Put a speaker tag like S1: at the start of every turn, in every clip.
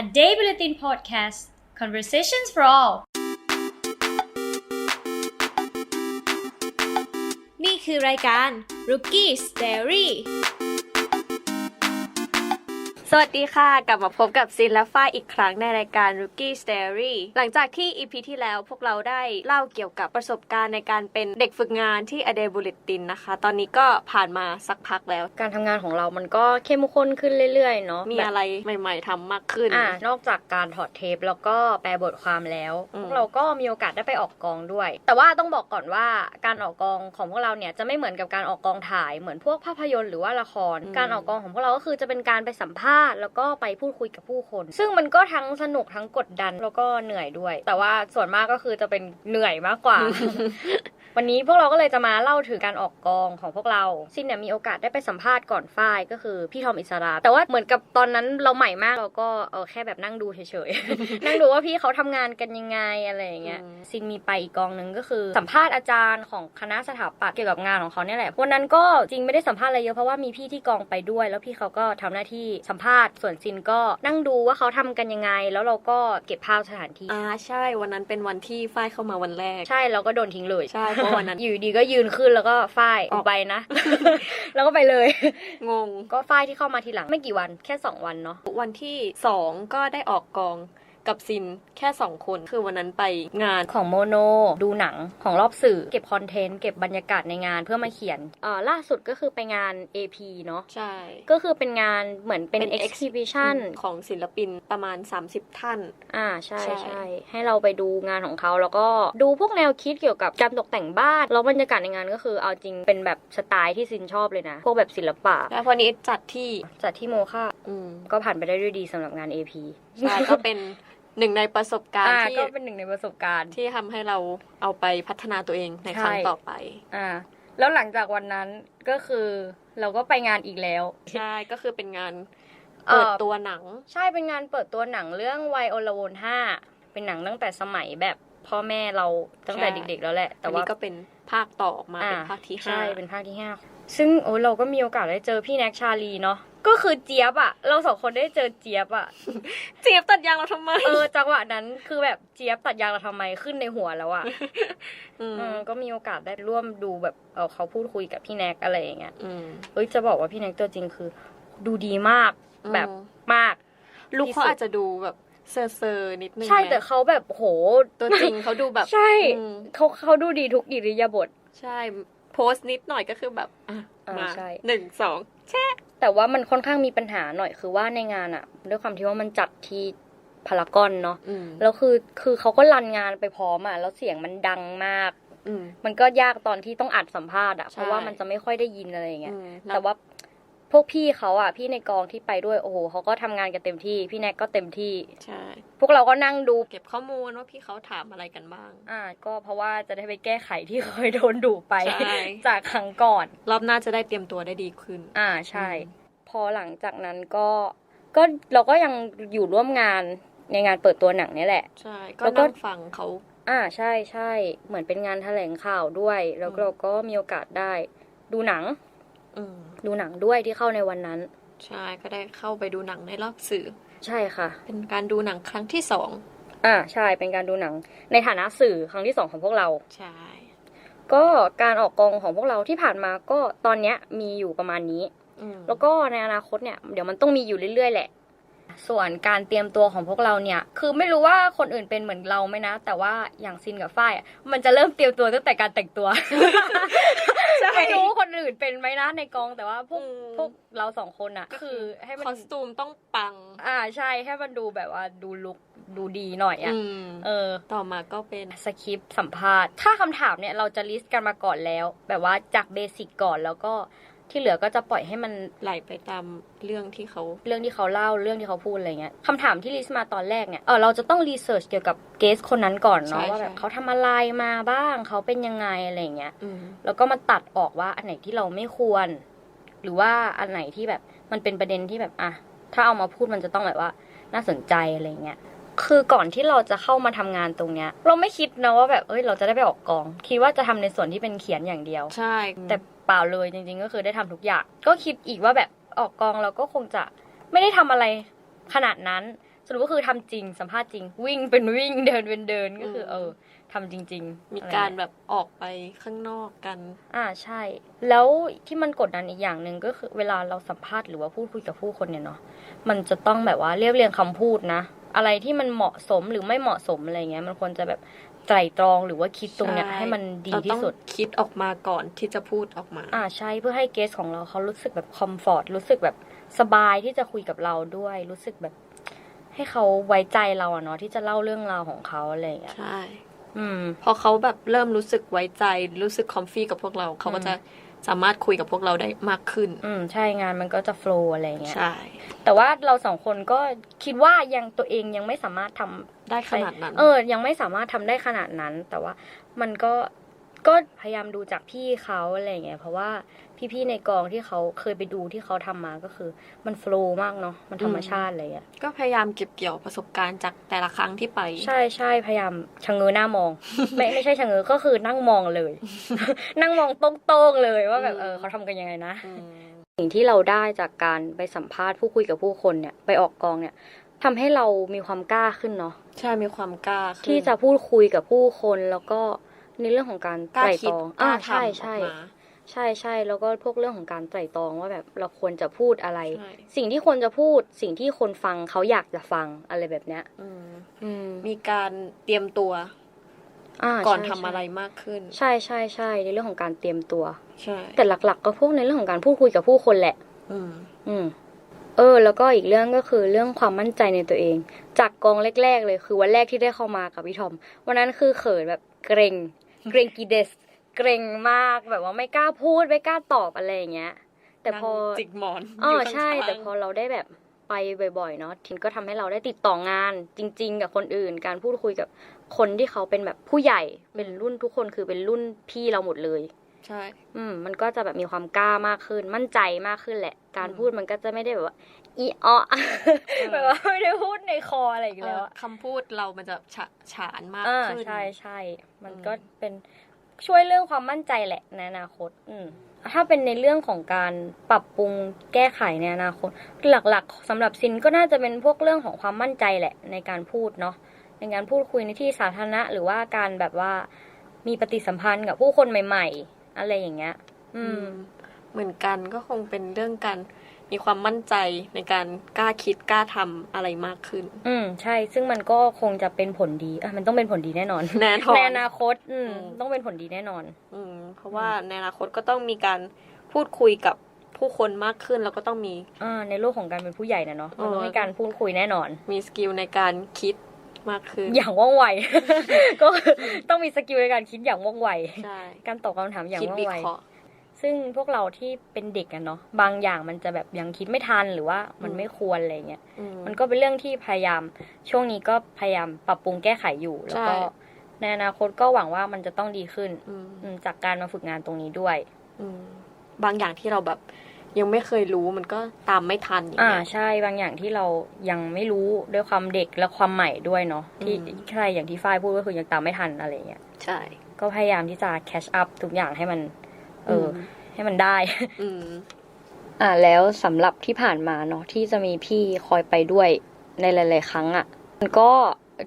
S1: a Day Bulletin Podcast Conversations for All
S2: นี่คือรายการ Rookies Diary สวัสดีค่ะ กลับมาพบกับซินและฝ้ายอีกครั้งในรายการ Rookie Diary หลังจากที่ EP ที่แล้วพวกเราได้เล่าเกี่ยวกับประสบการณ์ในการเป็นเด็กฝึกงานที่ a d e b u l l e t i n นะคะ ตอนนี้ก็ผ่านมาสักพักแล้ว
S3: การทำงานของเรามันก็เข้มข้นขึ้นเรื่อยๆ เนาะ
S2: มี
S3: แบบ
S2: อะไรใหม่ๆทำมากขึ้น
S3: อ่านอกจากการถอดเทปแล้วก็แปลบทความแล้ว
S2: อืม
S3: พวกเราก็มีโอกาสได้ไปออกกองด้วย แต่ว่าต้องบอกก่อนว่าการออกกองของพวกเราเนี่ยจะไม่เหมือนกับการออกกองถ่ายเหมือนพวกภาพยนตร์หรือว่าละคร การออกกองของพวกเราก็คือจะเป็นการไปสัมภาษณ์แล้วก็ไปพูดคุยกับผู้คน ซึ่งมันก็ทั้งสนุกทั้งกดดันแล้วก็เหนื่อยด้วย แต่ว่าส่วนมากก็คือจะเป็นเหนื่อยมากกว่า วันนี้พวกเราก็เลยจะมาเล่าถึงการออกกองของพวกเราซินเนี่ยมีโอกาสได้ไปสัมภาษณ์ก่อนฝ้ายก็คือพี่ทอมอิสราแต่ว่าเหมือนกับตอนนั้นเราใหม่มากเราก็เออแค่แบบนั่งดูเฉยๆ นั่งดูว่าพี่เขาทำงานกันยังไงอะไรอย่างเงี้ย
S2: อืม
S3: ซินมีไปอีกกองหนึ่งก็คือ สัมภาษณ์อาจารย์ของคณะสถาปัตย์เกี่ยวกับงานของเขาเนี่ยแหละวันนั้นก็จริงไม่ได้สัมภาษณ์อะไรเยอะเพราะว่ามีพี่ที่กองไปด้วย แล้วพี่เขาก็ทำหน้าที่สัมภาษณ์ส่วนซินก็นั่งดูว่าเขาทำกันยังไง แล้วเราก็เก็บภาพสถานที่
S2: อ่าใช่วันนั้นเป็นวันที่ฝ้ายเข้ามาวันแรก
S3: ใช่เราก็โดนทิ้งเลย
S2: ใช่เพราะวันนั้น
S3: อยู่ดีก็ยืนขึ้นแล้วก็ฝ้าย
S2: ออก
S3: ไปนะ แล้วก็ไปเลย
S2: งง
S3: ก็ฝ้ายที่เข้ามาทีหลังไม่กี่วันแค่ 2 วันเนาะ
S2: วันที่สองก็ได้ออกกอง กับซินแค่สองคน คือวันนั้นไปงาน
S3: ของโมโน ดูหนังของรอบสื่อ เก็บคอนเทนต์เก็บบรรยากาศในงานเพื่อมาเขียนเอ่อล่าสุดก็คือไปงาน AP เนาะ
S2: ใช่
S3: ก็คือเป็นงานเหมือนเป็น
S2: เป็น
S3: exhibition
S2: ของศิลปินประมาณ 30 ท่าน
S3: อ่าใช่
S2: ใช่
S3: ใช่ให้เราไปดูงานของเขาแล้วก็ดูพวกแนวคิดเกี่ยวกับการตกแต่งบ้านแล้วบรรยากาศในงานก็คือเอาจริงเป็นแบบสไตล์ที่ซินชอบเลยนะ พวกแบบศิลปะ
S2: แล้วพอนี้จัดที่
S3: จัดที่โมค่า
S2: อืม
S3: ก็ผ่านไปได้ด้วยดีสำหรับงาน AP
S2: ใช่ก็เป็นหนึ่งในประสบการณ์
S3: อ่า
S2: ที่
S3: ก็เป็นหนึ่งในประสบการณ์
S2: ที่ทำให้เราเอาไปพัฒนาตัวเองในครั้ง
S3: ใช่
S2: ต่อไป
S3: อ่า แล้วหลังจากวันนั้นก็คือเราก็ไปงานอีกแล้ว
S2: ใช่ก็คือเป็นงาน
S3: เอ่อ
S2: เปิดตัวหนัง
S3: ใช่เป็นงานเปิดตัวหนังเรื่องวัยโอลวนห้าเป็นหนังตั้งแต่สมัยแบบพ่อแม่เราตั้งแต่
S2: ใช่
S3: เด็ก ๆ แล้วแหละ
S2: แต่
S3: แต่
S2: ว่า
S3: ว่า
S2: ก็เป็นภาคต่อออกมาเป็นภาคที่ห้า
S3: ใช่เป็นภาคที่ห้าซึ่งโอ้ยเราก็มีโอกาสได้เจอพี่แน็กชาลีเนาะ ก็คือเจี๊ยบอะเราสองคนได้เจอเจี๊ยบอะ
S2: เจี๊ยบตัดยางเราทำไม
S3: เออจังหวะนั้นคือแบบเจี๊ยบตัดยางเราทำไมขึ้นในหัวแล้วอะ
S2: อืม
S3: อืมก็มีโอกาสได้ร่วมดูแบบเออเขาพูดคุยกับพี่แน็กอะไรอย่างเงี้ย
S2: อืม
S3: เอ้ยจะบอกว่าพี่แน็กตัวจริงคือ ดูดีมาก
S2: อืม
S3: แบบมาก
S2: ลุค
S3: ที่
S2: เขา
S3: สุด
S2: อาจจะดูแบบเซอร์เซอร์นิดนึง
S3: ใช่
S2: ไหม
S3: แต่เขาแบบโห
S2: ตัวจริงเขาดูแบบ
S3: ใช่
S2: อืม
S3: เขาเขาดูดีทุกอิริยาบถ
S2: ใช่ โพสต์นิดหน่อยก็คือแบบอะ
S3: อ่า
S2: มา
S3: ใช่
S2: หนึ่งสอง
S3: แต่ว่ามันค่อนข้างมีปัญหาหน่อยคือว่าในงานอะด้วยความที่ว่ามันจัดที่พารากอนเนาะ
S2: อืม
S3: แล้วคือคือเขาก็รันงานไปพร้อมอะแล้วเสียงมันดังมาก
S2: อืม
S3: มันก็ยากตอนที่ต้องอัดสัมภาษณ์อะ
S2: ใช่
S3: เพราะว่ามันจะไม่ค่อยได้ยินอะไรอย่างเงี้ย
S2: อืม
S3: แต่ว่า พวกพี่เขาอะพี่ในกองที่ไปด้วยโอ้โหเขาก็ทำงานกันเต็มที่ พี่แน็กก็เต็มที่
S2: ใช่
S3: พวกเราก็นั่งดู
S2: เก็บข้อมูลว่าพี่เขาถามอะไรกันบ้าง
S3: อ่า ก็เพราะว่าจะได้ไปแก้ไขที่เคยโดนดุไป
S2: ใช่
S3: จากครั้งก่อน
S2: รอบหน้าจะได้เตรียมตัวได้ดีขึ้น
S3: อ่าใช่
S2: อืม
S3: พอหลังจากนั้นก็ก็เราก็ยังอยู่ร่วมงานในงานเปิดตัวหนังนี่แหละ
S2: ใช่ ก็
S3: แล้วก็
S2: นั่งฟังเขา
S3: อ่าใช่ใช่เหมือนเป็นงานแถลงข่าวด้วย แล้ว
S2: อืม
S3: เราก็มีโอกาสได้ดูหนัง
S2: อืม
S3: ดูหนังด้วยที่เข้าในวันนั้น
S2: ใช่ก็ได้เข้าไปดูหนังในรอบสื่อ
S3: ใช่ค่ะ
S2: เป็นการดูหนังครั้งที่สอง
S3: อ่าใช่เป็นการดูหนัง ในฐานะสื่อครั้งที่สองของพวกเรา
S2: ใช่
S3: ก็การออกกองของพวกเราที่ผ่านมาก็ตอนเนี้ยมีอยู่ประมาณนี้
S2: อืม
S3: แล้วก็ในอนาคตเนี่ยเดี๋ยวมันต้องมีอยู่เรื่อยๆแหละ ส่วนการเตรียมตัวของพวกเราเนี่ย คือไม่รู้ว่าคนอื่นเป็นเหมือนเราไหมนะ แต่ว่าอย่างซินกับฝ้ายอะมันจะเริ่มเตรียมตัวตั้งแต่การแต่งตัว
S2: ใช่
S3: ไม่รู้ว่าคนอื่นเป็นไหมนะในกองแต่ว่าพวก
S2: อืม
S3: พวกเราสองคนอะคือให้มัน
S2: คอสตูมต้องปัง
S3: อ่าใช่ให้มันดูแบบว่าดูลุกดูดีหน่อยอะ
S2: อืม
S3: เออ
S2: ต่อมาก็เป็น
S3: สคริปต์สัมภาษณ์ ถ้าคำถามเนี่ยเราจะลิสต์กันมาก่อนแล้ว แบบว่าจากเบสิกก่อนแล้วก็ ที่เหลือก็จะปล่อยให้มัน
S2: ไหลไปตามเรื่องที่เขา
S3: เรื่องที่เขาเล่าเรื่องที่เขาพูดอะไรเงี้ยคำถามที่ลิสต์มาตอนแรกเนี่ยเออเราจะต้องรีเสิร์ชเกี่ยวกับเกสคนนั้นก่อนเนาะ
S2: ใช่
S3: ว่าแบบ
S2: ใช่
S3: เขาทำอะไรมาบ้างเขาเป็นยังไงอะไรเงี้ย
S2: อืม
S3: แล้วก็มาตัดออกว่าอันไหนที่เราไม่ควร หรือว่าอันไหนที่แบบมันเป็นประเด็นที่แบบอะถ้าเอามาพูดมันจะต้องแบบว่า น่าสนใจอะไรเงี้ยคือก่อนที่เราจะเข้ามาทำงานตรงเนี้ย เราไม่คิดนะว่าแบบเอ้ยเราจะได้ไปออกกอง คิดว่าจะทำในส่วนที่เป็นเขียนอย่างเดียว
S2: ใช่
S3: แต่ เปล่าเลยจริง ๆ ก็คือได้ทำทุกอย่าง ก็คิดอีกว่าแบบออกกองเราก็คงจะไม่ได้ทำอะไรขนาดนั้นสรุปก็คือทำจริงสัมภาษณ์จริง วิ่งเป็นวิ่งเดินเป็นเดินก็คือ
S2: ม
S3: เออทำจริง ๆ
S2: มี
S3: อะไร
S2: การ
S3: เงี้ย
S2: แบบออกไปข้างนอกกัน
S3: อ่าใช่ แล้วที่มันกดดันอีกอย่างหนึ่งก็คือ เวลาเราสัมภาษณ์หรือว่าพูดคุยกับผู้คนเนี่ยเนาะมันจะต้องแบบว่าเรียบเรียงคำพูดนะอะไรที่มันเหมาะสมหรือไม่เหมาะสมอะไรเงี้ย มันควรจะแบบ ไตร่ตรองหรือว่าคิดตรงเนี้ย
S2: ใช่
S3: ให้มันดี
S2: เรา
S3: ที่
S2: ต้อง
S3: สุด
S2: คิดออกมาก่อนที่จะพูดออกมา
S3: อ่าใช่เพื่อให้เกสของเราเขารู้สึกแบบคอมฟอร์ตรู้สึกแบบสบายที่จะคุยกับเราด้วย รู้สึกแบบ ให้เขาไว้ใจเราอะเนาะที่จะเล่าเรื่องราวของเขาอะไรอย่างเงี้ย
S2: ใช่
S3: อืม
S2: พอเขาแบบเริ่มรู้สึกไว้ใจรู้สึกคอมฟี่กับพวกเราเขาก็
S3: อืม
S2: จะสามารถคุยกับพวกเราได้มากขึ้น
S3: อืมใช่งานมันก็จะโฟล์อะไรอย่างเงี้ย
S2: ใช่
S3: แต่ว่าเราสองคนก็คิดว่ายังตัวเองยังไม่สามารถทำ
S2: ได้ขนาดนั้น
S3: เออ ยังไม่สามารถทำได้ขนาดนั้น แต่ว่ามันก็ก็พยายามดูจากพี่เขาอะไรอย่างเงี้ยเพราะว่าพี่ๆในกองที่เขาเคยไปดูที่เขาทำมาก็คือ มันโฟล์มากเนาะมันธรรมชาติอะไรอย่างเงี้ย
S2: ก็พยายามเก็บเกี่ยวประสบการณ์จากแต่ละครั้งที่ไป
S3: ใช่ใช่พยายามชะเง้อหน้ามอง ไม่ไม่ใช่ชะเง้อก็คือนั่งมองเลย นั่งมองโต้งๆเลยว่าแบบ
S2: อืม
S3: เออเขาทำกันยังไงนะ
S2: อืม
S3: สิ่งที่เราได้จากการไปสัมภาษณ์ผู้คุยกับผู้คนเนี่ยไปออกกองเนี่ย ทำให้เรามีความกล้าขึ้นเนาะ
S2: ใช่มีความกล้าขึ้น
S3: ที่จะพูดคุยกับผู้คนแล้วก็ในเรื่องของการ
S2: กล้า
S3: ไตร่
S2: คิ
S3: ต
S2: ด
S3: รอง
S2: กล้า
S3: อ่า
S2: ทำ
S3: ใช่
S2: ออก
S3: ใช่
S2: มา
S3: ใช่ใช่แล้วก็พวกเรื่องของการไตร่ตรองว่าแบบเราควรจะพูดอะไร
S2: ใช่
S3: สิ่งที่ควรจะพูด สิ่งที่คนฟังเขาอยากจะฟังอะไรแบบเนี้ย
S2: อืม
S3: อืม
S2: มีการเตรียมตัว
S3: อ่า
S2: ก่อน
S3: ใช่
S2: ทำอะไรมากขึ้น
S3: ใช่ใช่ใช่ในเรื่องของการเตรียมตัว
S2: ใช่
S3: แต่หลัก ๆ ก็พวกในเรื่องของการพูดคุยกับผู้คนแหละ
S2: อืม
S3: อืม เออ แล้วก็อีกเรื่องก็คือเรื่องความมั่นใจในตัวเอง จากกองแรก ๆ เลยคือวันแรกที่ได้เข้ามากับพี่ทอม วันนั้นคือเขินแบบเกรงเกรงกีเดสเกรงมากแบบว่าไม่กล้าพูดไม่กล้าตอบอะไรอย่างเงี้ย แต่พอ
S2: นั่งจิกหมอน
S3: อ๋อยู่
S2: ข้างๆ
S3: ใช่ แต่พอเราได้แบบไปบ่อยๆเนาะทินก็ทำให้เราได้ติดต่องานจริง ๆ กับคนอื่น การพูดคุยกับคนที่เขาเป็นแบบผู้ใหญ่เป็นรุ่นทุกคนคือเป็นรุ่นพี่เราหมดเลย
S2: ใช่
S3: อืมมันก็จะแบบมีความกล้ามากขึ้น มั่นใจมากขึ้นแหละ การ
S2: อืม
S3: พูดมันก็จะไม่ได้แบบว่าอีอ้อแบบว่าไม่ได้พูดในคออะไรอีกแล้ว
S2: เออ
S3: อะ
S2: คำพูดเรามันจะฉะฉานมาก
S3: อ่า
S2: ขึ้น
S3: ใช่ใช่มัน
S2: อืม
S3: ก็เป็นช่วยเรื่องความมั่นใจแหละในอนาคต อืมถ้าเป็นในเรื่องของการปรับปรุงแก้ไขในอนาคต หลักๆสำหรับซินก็น่าจะเป็นพวกเรื่องของความมั่นใจแหละในการพูดเนาะในการพูดคุยในที่สาธารณะ หรือว่าการแบบว่ามีปฏิสัมพันธ์กับผู้คนใหม่ ๆ อะไรอย่างเงี้ย อืม
S2: เหมือนกันก็คงเป็นเรื่องการมีความมั่นใจในการกล้าคิดกล้าทำอะไรมากขึ้น
S3: อืมใช่ ซึ่งมันก็คงจะเป็นผลดีอะมันต้องเป็นผลดีแน่นอน
S2: แน่นอน
S3: ในอนาคตอืม
S2: อืม
S3: ต้องเป็นผลดีแน่นอน
S2: อืม เพราะว่าในอนาคตก็ต้องมีการพูดคุยกับผู้คนมากขึ้นแล้วก็ต้องมี
S3: อ่าในโลกของการเป็นผู้ใหญ่นะเนาะมันต้อง
S2: เออ
S3: มีการพูดคุยแน่นอน
S2: มีสกิลในการคิดมากขึ้น
S3: อย่างว่องไว ก็ต้องมีสกิลในการคิดอย่างว่องไว
S2: ใช่
S3: การตอบคำถามอย่าง
S2: คิด
S3: ว่อง
S2: วิ
S3: ไว
S2: เคราะห์
S3: ซึ่งพวกเราที่เป็นเด็กกันเนาะบางอย่างมันจะแบบยังคิดไม่ทันหรือว่ามัน
S2: อืม
S3: ไม่ควรอะไรเงี้ย
S2: อืม
S3: มันก็เป็นเรื่องที่พยายาม ช่วงนี้ก็พยายามปรับปรุงแก้ไขอยู่ แล้วก็
S2: ใช่
S3: ในอนาคตก็หวังว่ามันจะต้องดีขึ้น
S2: อืม
S3: อืมจากการมาฝึกงานตรงนี้ด้วย
S2: อืมบางอย่างที่เราแบบยังไม่เคยรู้มันก็ตามไม่ทันอย่าง
S3: อ่า
S2: เงี้ย
S3: ใช่บางอย่างที่เรายังไม่รู้ด้วยความเด็กและความใหม่ด้วยเนาะที่
S2: อืม
S3: ใช่อย่างที่ฝ้ายพูดก็คือยังตามไม่ทันอะไรเงี้ย
S2: ใช่
S3: ก็พยายามที่จะ catch up ทุกอย่างให้มัน เอออ
S2: ม
S3: ให้มันได้
S2: อืม
S3: อ่าแล้วสำหรับที่ผ่านมาเนาะที่จะมีพี่คอยไปด้วยในหลาย ๆ ครั้งอะ่ะ มันก็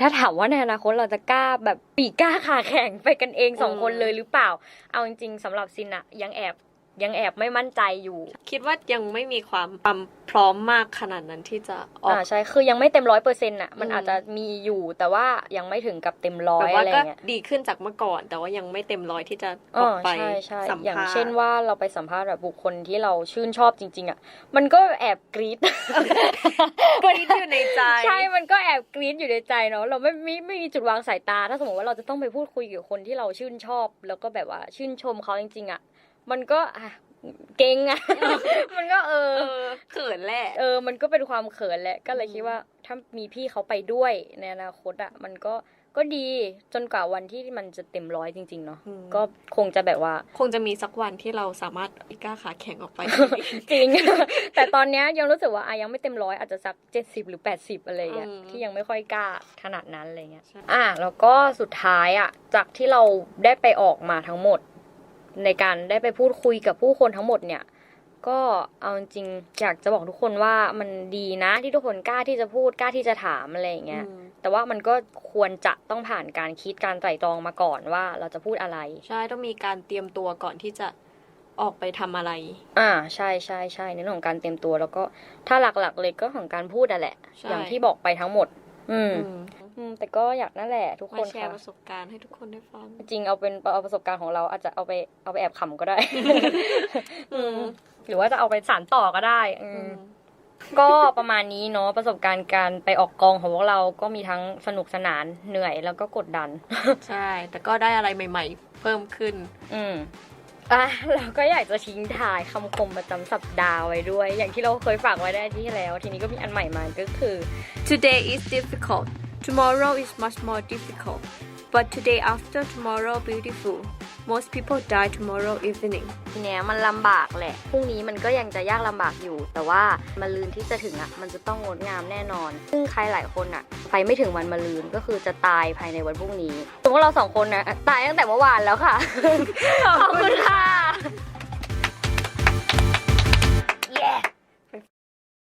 S3: ถ้าถามว่าในอนาคตเราจะกล้าแบบปีกกล้าขาแข็งไปกันเองสอง
S2: อืม
S3: คนเลยหรือเปล่า เอาจริง ๆสำหรับซินอะยังแอบ ยังแอบไม่มั่นใจอยู่
S2: คิดว่ายังไม่มีความความพร้อมมากขนาดนั้นที่จะออก
S3: อ่าใช่คือยังไม่เต็มร้อยเปอร์เซ็นต์อะมัน
S2: อืม
S3: อาจจะมีอยู่แต่ว่ายังไม่ถึงกับเต็มร้อ
S2: แบ
S3: ย
S2: บว่า
S3: อะไร
S2: ก็
S3: เงี้ย
S2: ดีขึ้นจากเมื่อก่อน แต่ว่ายังไม่เต็มร้อยที่จะอ
S3: อ๋
S2: อ
S3: อก
S2: ไป
S3: ใช่ใช่
S2: สัมภาษณ์
S3: อย่างเช่นว่าเราไปสัมภาษณ์แบบบุคคลที่เราชื่นชอบจริง ๆ อะ มันก็แอบกรี๊ด
S2: กรี๊ดอยู่ในใจ
S3: ใช่มันก็แอบกรี๊ดอยู่ในใจเนาะเราไม่ไม่ไม่มีจุดวางสายตา ถ้าสมมติว่าเราจะต้องไปพูดคุยกับคนที่เราชื่นชอบ แล้วก็แบบว่าชื่นชมเขาจริงๆอะ มันก็อะเก่งอะมันก็เออ
S2: เออเขินแหละ
S3: เออ มันก็เป็นความเขินแหละ ก็เลย
S2: อืม
S3: คิดว่าถ้ามีพี่เขาไปด้วยในอนาคตอะมันก็ก็ดีจนกว่าวันที่มันจะเต็มร้อยจริง ๆ เนาะ
S2: ม
S3: ก็คงจะแบบว่า
S2: คงจะมีสักวันที่เราสามารถกล้าขาแข็งออกไป
S3: จริง แต่ตอนเนี้ยยังรู้สึกว่าอะยังไม่เต็มร้อยอาจจะสักเจ็ดสิบหรือแปดสิบอะไรอย่างเงี้ย
S2: อืม
S3: ที่ยังไม่ค่อยกล้าขนาดนั้นอะไรเงี้ย
S2: ใช่
S3: อะแล้วก็สุดท้ายอะจากที่เราได้ไปออกมาทั้งหมด ในการได้ไปพูดคุยกับผู้คนทั้งหมดเนี่ย ก็เอาจริงๆอยากจะบอกทุกคนว่ามันดีนะที่ทุกคนกล้าที่จะพูดกล้าที่จะถามอะไรอย่างเงี้ย
S2: อืม
S3: แต่ว่ามันก็ควรจะต้องผ่านการคิดการไตร่ตรองมาก่อนว่าเราจะพูดอะไร
S2: ใช่ต้องมีการเตรียมตัวก่อนที่จะออกไปทำอะไร
S3: อ่า ใช่ใช่ใช่ในเรื่องของการเตรียมตัวแล้วก็ถ้าหลักๆเลยก็ของการพูดนั่นแหละ
S2: ใช่
S3: อย่างที่บอกไปทั้งหมด อืม
S2: อืม
S3: อืมแต่ก็อยากนั่นแหละทุกค
S2: มานแชร์
S3: ค่ะ
S2: ประสบการณ์ให้ทุกคนได้ฟัง
S3: จริงเอาเป็นเอาประสบการณ์ของเราอาจจะเอาไปเอาไปแอบขำก็ได้ อืมหรือว่าจะเอาไปสานต่อก็ได้ อืมก็ประมาณนี้เนาะประสบการณ์การไปออกกองของพวกเราก็มีทั้งสนุกสนานเหนื่อยแล้วก็กดดัน
S2: ใช่ แต่ก็ได้อะไรใหม่ ๆ เพิ่มขึ้น
S3: อืมอะเราก็อยากจะทิ้งท้ายคำคมประจำสัปดาห์ไว้ด้วย อย่างที่เราเคยฝากไว้ได้ที่แล้ว ทีนี้ก็มีอันใหม่มาก็คือ
S2: Today is difficult tomorrow is much more difficult but today after tomorrow beautiful most people die tomorrow evening
S3: ทีเนี้ยมันลำบากแหละ พรุ่งนี้มันก็ยังจะยากลำบากอยู่ แต่ว่ามาลืนที่จะถึงอะ มันจะต้องงดงามแน่นอน ซึ่งใครหลายคนอะ ไปไม่ถึงวันมาลืนก็คือจะตายภายในวันพรุ่งนี้สมมติเราสองคนนะตายตั้งแต่เมื่อวานแล้วค่ะ ขอบคุณค่ะ